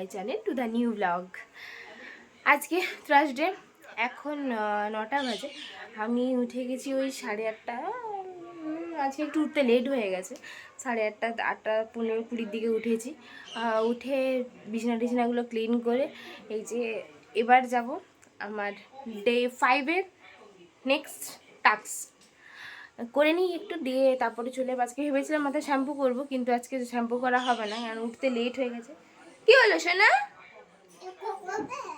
My channel to the new blog. আজকে Thursday এখন নটা বাজে। আমি উঠে গেছি ওই সাড়ে আটটা। আজকে একটু উঠতে লেট হয়ে গেছে। সাড়ে আটটা আটটা পনেরো কুড়ির দিকে উঠেছি। উঠে বিছানা টিছানাগুলো ক্লিন করে এই যে এবার যাব আমার ডে ফাইভের নেক্সট টাস্ক করে নিই একটু, দিয়ে তারপরে চলে। আজকে ভেবেছিলাম মাথায় শ্যাম্পু করব, কিন্তু আজকে শ্যাম্পু করা হবে না, কারণ উঠতে লেট হয়ে গেছে। কি হলো, সোনা?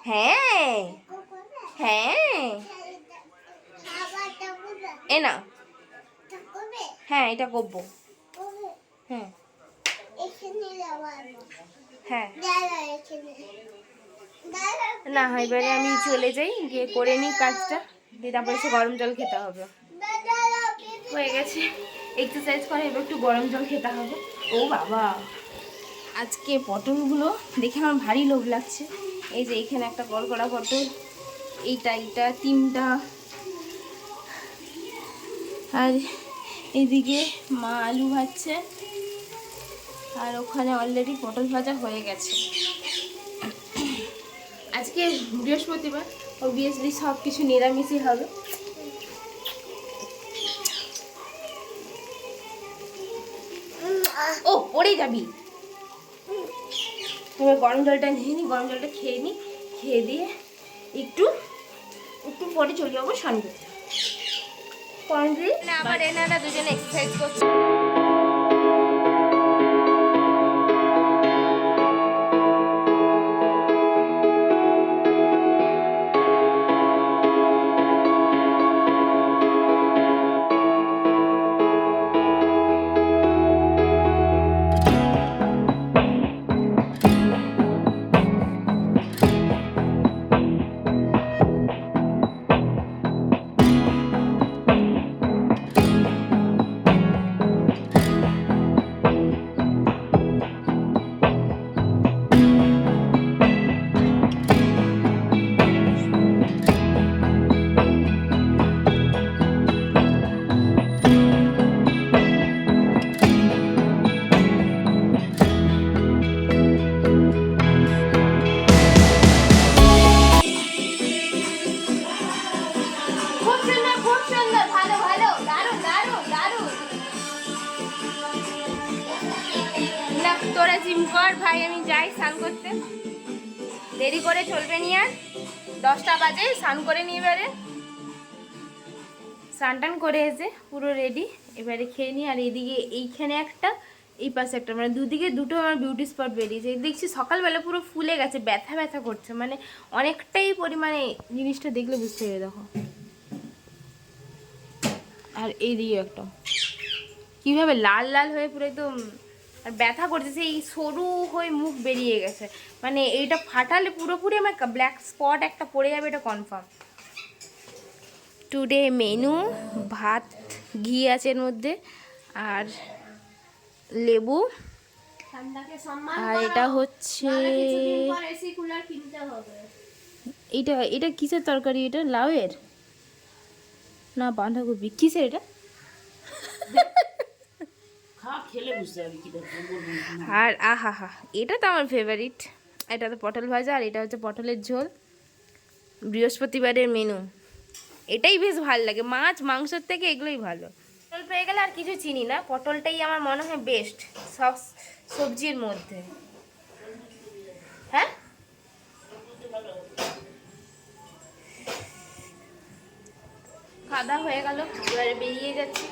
হ্যাঁ। হ্যাঁ। এ না হ্যাঁ এটা করব হ্যাঁ। হ্যাঁ। না, এবারে আমি চলে যাই, গিয়ে করে নিই কাজটা। দিয়ে তারপরে এসে গরম জল খেতে হবে। হয়ে গেছে। এক্সারসাইজ করে, এবার একটু গরম জল খেতে হবে। ও বাবা। আজকে পটলগুলো দেখে আমার ভারী লোভ লাগছে। এই যে এখানে একটা কড়কড়া পটল, এইটা এইটা, তিনটা। আর এদিকে মা আলু ভাজছে, আর ওখানে অলরেডি পটল ভাজা হয়ে গেছে। আজকে বৃহস্পতিবার অবভিয়াসলি সব কিছু নিরামিষই হবে। ও, পড়ে যাবি। এবার গরম জলটা নিয়ে নিই গরম জলটা খেয়ে নিই খেয়ে দিয়ে একটু একটু পরে চলে যাব স্নান আবার এনারা দুজনে এক্সারসাইজ করছে। তোরা জিম কর, ভাই, আমি যাই স্নান করতে। দেরি করে চলবে নি আর। দশটা বাজে, স্নান করে নিয়ে এবারে। স্নান টান করে এসে পুরো রেডি এবারে খেয়ে নিই আর এদিকে এইখানে একটা, এই পাশে একটা। মানে দুদিকে দুটো আমার বিউটি স্পট বেরিয়েছে। দেখছি সকালবেলা পুরো ফুলে গেছে, ব্যথা ব্যথা করছে। মানে অনেকটাই পরিমাণে জিনিসটা দেখলে বুঝতে হবে দেখো। আর এইদিকে একটা। কীভাবে লাল লাল হয়ে পুরো একদম আর ব্যথা করছে সেই সরু হয়ে মুখ বেরিয়ে গেছে। মানে এইটা ফাটালে পুরোপুরি আমার ব্ল্যাক স্পট একটা পড়ে যাবে এটা কনফার্ম টুডে মেনু ভাত ঘি আছে এর মধ্যে আর লেবু। আর এটা হচ্ছে এটা এটা কিসের তরকারি এটা? লাউয়ের? না বাঁধাকপি। কিসের এটা? আর আহা হা এটা তো আমার ফেভারিট এটা তো পটল ভাজা আর এটা হচ্ছে পটলের ঝোল। বৃহস্পতিবারের মেনু এটাই বেশ ভালো লাগে মাছ মাংসের থেকে এগুলোই ভালো। পটল পেয়ে গেলে আর কিছু চিনি না পটলটাই আমার মনে হয় বেস্ট সব সবজির মধ্যে। হ্যাঁ? খাওয়া হয়ে গেল এবারে বেরিয়ে যাচ্ছি।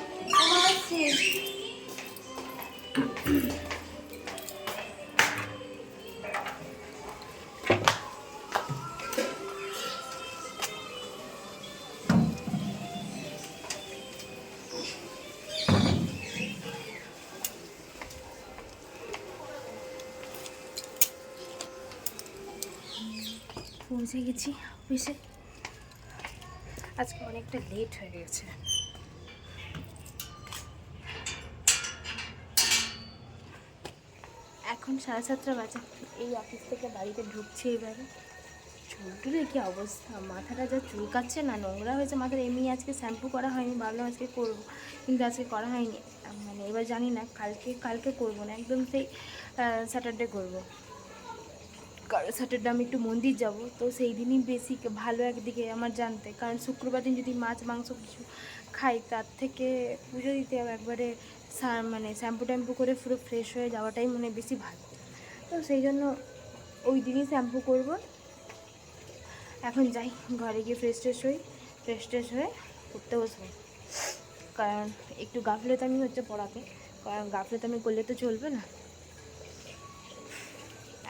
পৌঁছে গেছি অফিসে আজকে অনেকটা লেট হয়ে গেছে। এখন সাড়ে সাতটা বাজে। এই অফিস থেকে বাড়িতে ঢুকছে এবারে। চুলটুলের কি অবস্থা? মাথাটা যা চুলকাচ্ছে না, নোংরা হয়েছে মাথার। এমনি আজকে শ্যাম্পু করা হয়নি, ভাবলাম আজকে করব। কিন্তু আজকে করা হয়নি। মানে এবার জানি না, কালকে কালকে করব না। একদম সেই স্যাটারডে করব। কারণ স্যাটারডে আমি একটু মন্দির যাব। তো সেই দিনই বেশি ভালো একদিকে আমার জানতে। কারণ শুক্রবার দিন যদি মাছ, মাংস কিছু খাই, তার থেকে পুজো দিতে একবারে মানে শ্যাম্পু ট্যাম্পু করে পুরো ফ্রেশ হয়ে যাওয়াটাই মনে বেশি ভালো। তো সেই জন্য ওই দিনই শ্যাম্পু করব। এখন যাই, ঘরে গিয়ে ফ্রেশ ট্রেশ হই ফ্রেশ ট্রেশ হয়ে পড়তে বসবো। কারণ একটু গাফলেত আমি হচ্ছে পড়াতে। কারণ গাফলেত আমি করলে তো চলবে না।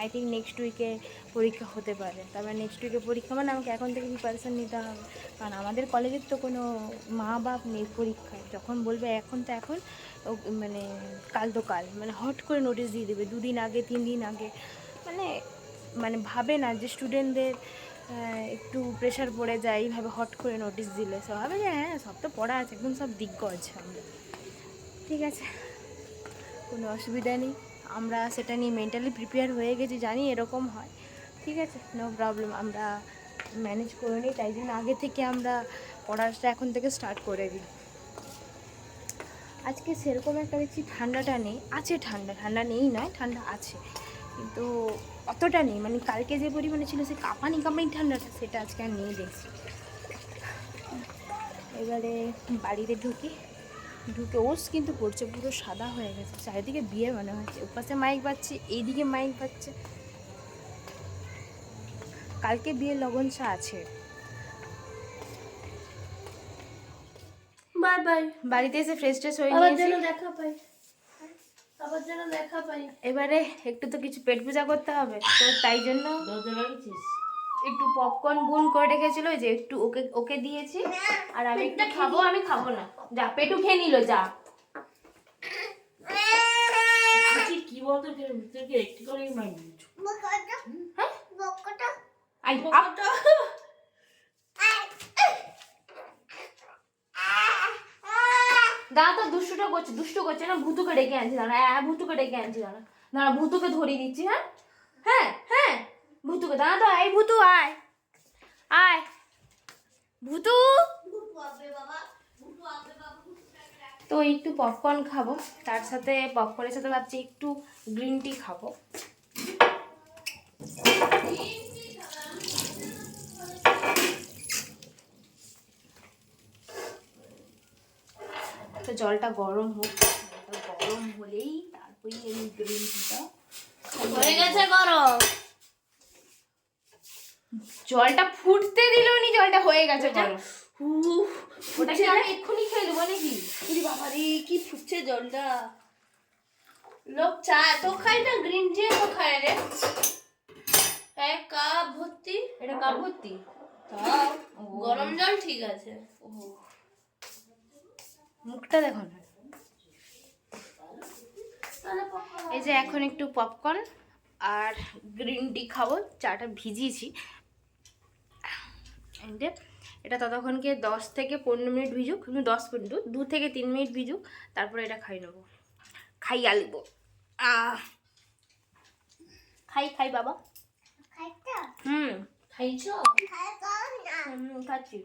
আই থিঙ্ক নেক্সট উইকে পরীক্ষা হতে পারে। তারপর নেক্সট উইকে পরীক্ষা মানে আমাকে এখন থেকে প্রিপারেশান নিতে হবে। কারণ আমাদের কলেজের তো কোনো মা বাপ নেই পরীক্ষায়। যখন বলবে এখন তো এখন মানে কাল তো কাল মানে হট করে নোটিশ দিয়ে দেবে, দুদিন আগে তিন দিন আগে। মানে মানে ভাবে না যে স্টুডেন্টদের একটু প্রেশার পড়ে যায়, এইভাবে হট করে নোটিশ দিলে। সব ভাবে যে হ্যাঁ সব তো পড়া আছে, একদম সব দিগ্গজ আমরা। ঠিক আছে? কোনো অসুবিধা নেই। আমরা সেটা নিয়ে মেন্টালি প্রিপেয়ার হয়ে গেছি, জানি এরকম হয়। ঠিক আছে? নো প্রবলেম আমরা ম্যানেজ করে নিই, তাই জন্য আগে থেকে আমরা পড়াটা এখন থেকে স্টার্ট করে দিই। আজকে সেরকম একটা দেখছি ঠান্ডাটা নেই, আছে ঠান্ডা ঠান্ডা নেই নয়, ঠান্ডা আছে। কিন্তু অতটা নেই মানে কালকে যে পরিমাণে ছিল, সে কাঁপানি কাঁপানি ঠান্ডাটা সেটা আজকে আর নেই দেখছি। এবারে বাড়িতে ঢুকি। ঢুকে ওস কিন্তু পড়ছে পুরো সাদা হয়ে গেছে। চারিদিকে বিয়ে মনে হচ্ছে। ওপাশে মাইক বাজছে এইদিকে মাইক বাজছে। কালকে বিয়ের লগন চা আছে। Bye bye. বাড়িতে এসে ফ্রেশ ট্রেশ হয়ে নিয়েছি। দেখা পাই। আবার যেন দেখা পাই। এবারে একটু তো কিছু পেট পূজা করতে হবে তো তাই জন্য একটু পপকর্ন বুন করে রেখেছিল যে একটু ওকে ওকে দিয়েছি। আর আমি একটু খাব আমি খাব না। যা পেটু খেয়ে নিল যা। কি বলতো ভিতরে একটু করে মাইন্ড হ্যাঁ? আই আপ দাঁড়া তো দুষ্টুটা করছে দুষ্টু করছে। না ভূতুকে ডেকে আনছি দাঁড়া হ্যাঁ ভূতুকে ডেকে আনছি দাঁড়া দাঁড়া ভূতুকে ধরিয়ে দিচ্ছি হ্যাঁ? হ্যাঁ? ভূতুকে, দাঁড়া তো, এই ভুতু, আয়। আয়। ভূতু? তো একটু পপকর্ন খাব, তার সাথে পপকর্নের সাথে ভাবছি একটু গ্রিন টি খাব। তো জলটা গরম হোক, জলটা গরম হলেই তারপরে আমি গ্রিন টিটা হয়ে গেছে গরম। জলটা ফুটতে দিল নি জলটা হয়ে গেছে গরম ওটা আমি এক্ষুনি খেয়ে দেবো নাকি? বাবা রে কি ফুটছে জলটা? লোক চা এত খায় না গ্রিন টি এত খায় রে। এক কাপ ভর্তি। এটা কাপ ভর্তি? গরম জল ঠিক আছে। মুখটা দেখো না। এই যে এখন একটু পপকর্ন আর গ্রিন টি খাব চাটা ভিজিয়েছি। এন্ডে এটা ততক্ষণকে দশ থেকে পনেরো মিনিট ভিজুক কিন্তু দশ মিনিট দু থেকে তিন মিনিট ভিজুক তারপরে এটা খাই নেব। খাই আলবো। খাই খাই বাবা। হুম। খাইছ? খাচ্ছি।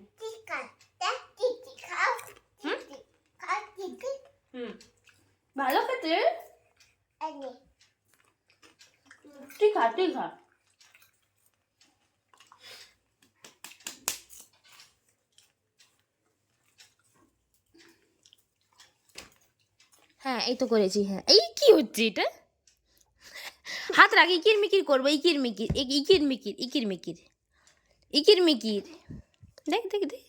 হুম? ভালো খেতে? তুই খা তুই খা। হ্যাঁ এই তো করেছি হ্যাঁ। এই কি হচ্ছে এটা? হাত রাখ ইকির মিকির করব ইকির মিকির ইক- ইকির মিকির ইকির মিকির ইকির মিকির। দেখ দেখ দেখ।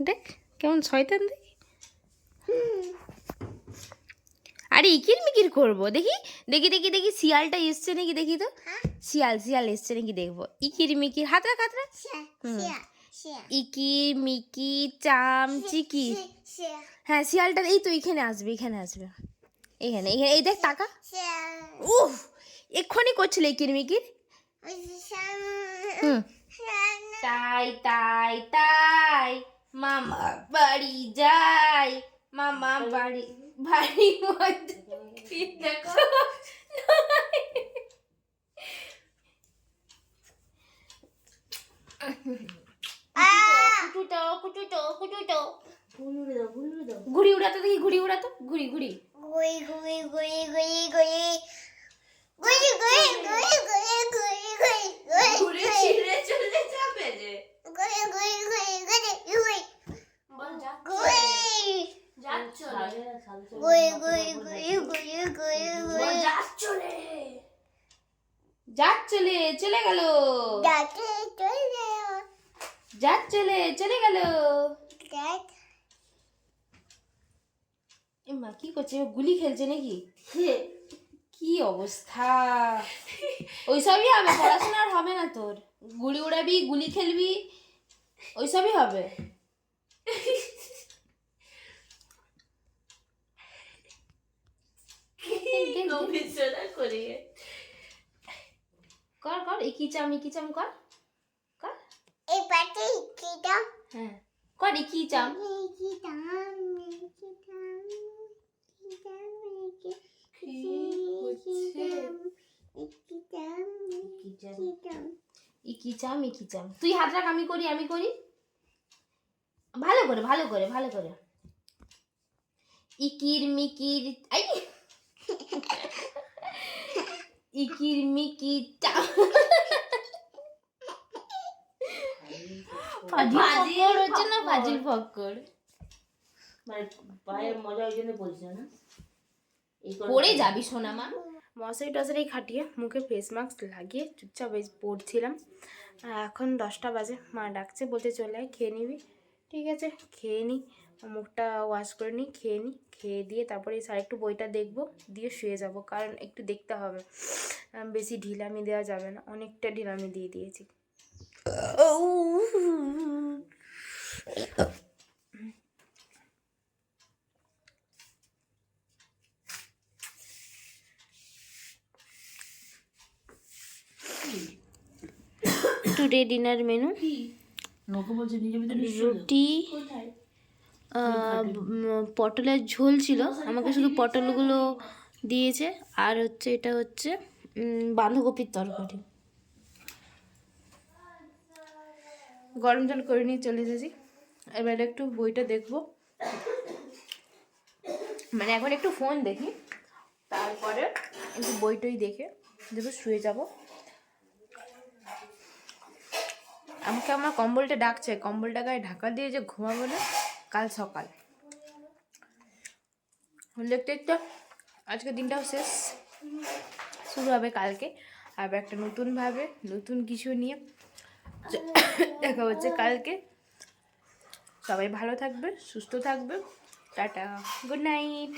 দেখ কেমন শয়তান দেখ। আরে ইকির মিকির করব দেখি দেখি দেখি দেখি শিয়ালটা এসছে নাকি দেখি তো। শিয়াল শিয়াল এসছে নাকি দেখব। ইকির মিকির হাত রাখ হাত রাখ। ইকির মিকির চাম চিকি হ্যাঁ শিয়ালটা এই তো এখানে আসবে এখানে আসবে। এখানে এখানে এই দেখ টাকা উফ এক্ষুনি করছিল এই কিরমিকির। তাই তাই তাই মামা বাড়ি যাই মামা বাড়ি বাড়ি মধ্যে দেখো কুটুটো কুটুটো কুটুটো ঘুড়ি উড়াতো দেখি ঘুড়ি উড়াতো ঘুড়ি ঘুড়ি ঘুরে ছিঁড়ে চলে যাবে রে বল যাচ্ছ রে। যাচ্ছ রে বল যাচ্ছ রে যাচ্ছে চলে চলে গেল। যাচ্ছে চলে চলে গেল। মা কি করছে? গুলি খেলছে নাকি? কি অবস্থা? ওইসবই হবে পড়াশোনা আর হবে না তোর। গুলি উড়াবি গুলি খেলবি ওইসবই হবে। গবেষণা কর কর এই কিচাম এই কিচাম কর কর হ্যাঁ কর এই কিচাম কি হচ্ছে ই কিচাম ই কিচাম তুই হাত রাখ আমি করি আমি করি ভালো করে ভালো করে ভালো করে ইকির মিকির আই ইকির মিকির চা ফাজিল ফক্কর হচ্ছে না ফাজিল ফক্কর মানে পায়ের মজা ওই জন্য বলছে না পড়ে যাবি সোনা মা। মশারি টশারি খাটিয়ে মুখে ফেস মাস্ক লাগিয়ে চুপচাপ বেশ পড়ছিলাম। এখন দশটা বাজে মা ডাকছে বলছে চলে আয় খেয়ে নিবি। ঠিক আছে খেয়ে নিই মুখটা ওয়াশ করে নিই খেয়ে নিই খেয়ে দিয়ে তারপরে স্যার একটু বইটা দেখব দিয়ে শুয়ে যাব কারণ একটু দেখতে হবে। বেশি ঢিলামি দেওয়া যাবে না অনেকটা ঢিলামি দিয়ে দিয়েছি। টুডে ডিনার মেনু রুটি পটলের ঝোল ছিল। আমাকে শুধু পটলগুলো দিয়েছে। আর হচ্ছে এটা হচ্ছে বাঁধাকপির তরকারি। গরম জল করে নিয়ে চলে এসেছি। এবার একটু বইটা দেখব। মানে এখন একটু ফোন দেখি। তারপরে একটু বইটই দেখে দেবো শুয়ে যাব। আমাকে আমার কম্বলটা ডাকছে। কম্বলটা গায়ে ঢাকা দিয়ে যে ঘুমাবো না, কাল সকাল। দেখতে দেখতে আজকে দিনটাও শেষ। শুরু হবে কালকে। আবার একটা নতুনভাবে, নতুন কিছু নিয়ে দেখা হচ্ছে কালকে। সবাই ভালো থাকবে সুস্থ থাকবে। Tata good night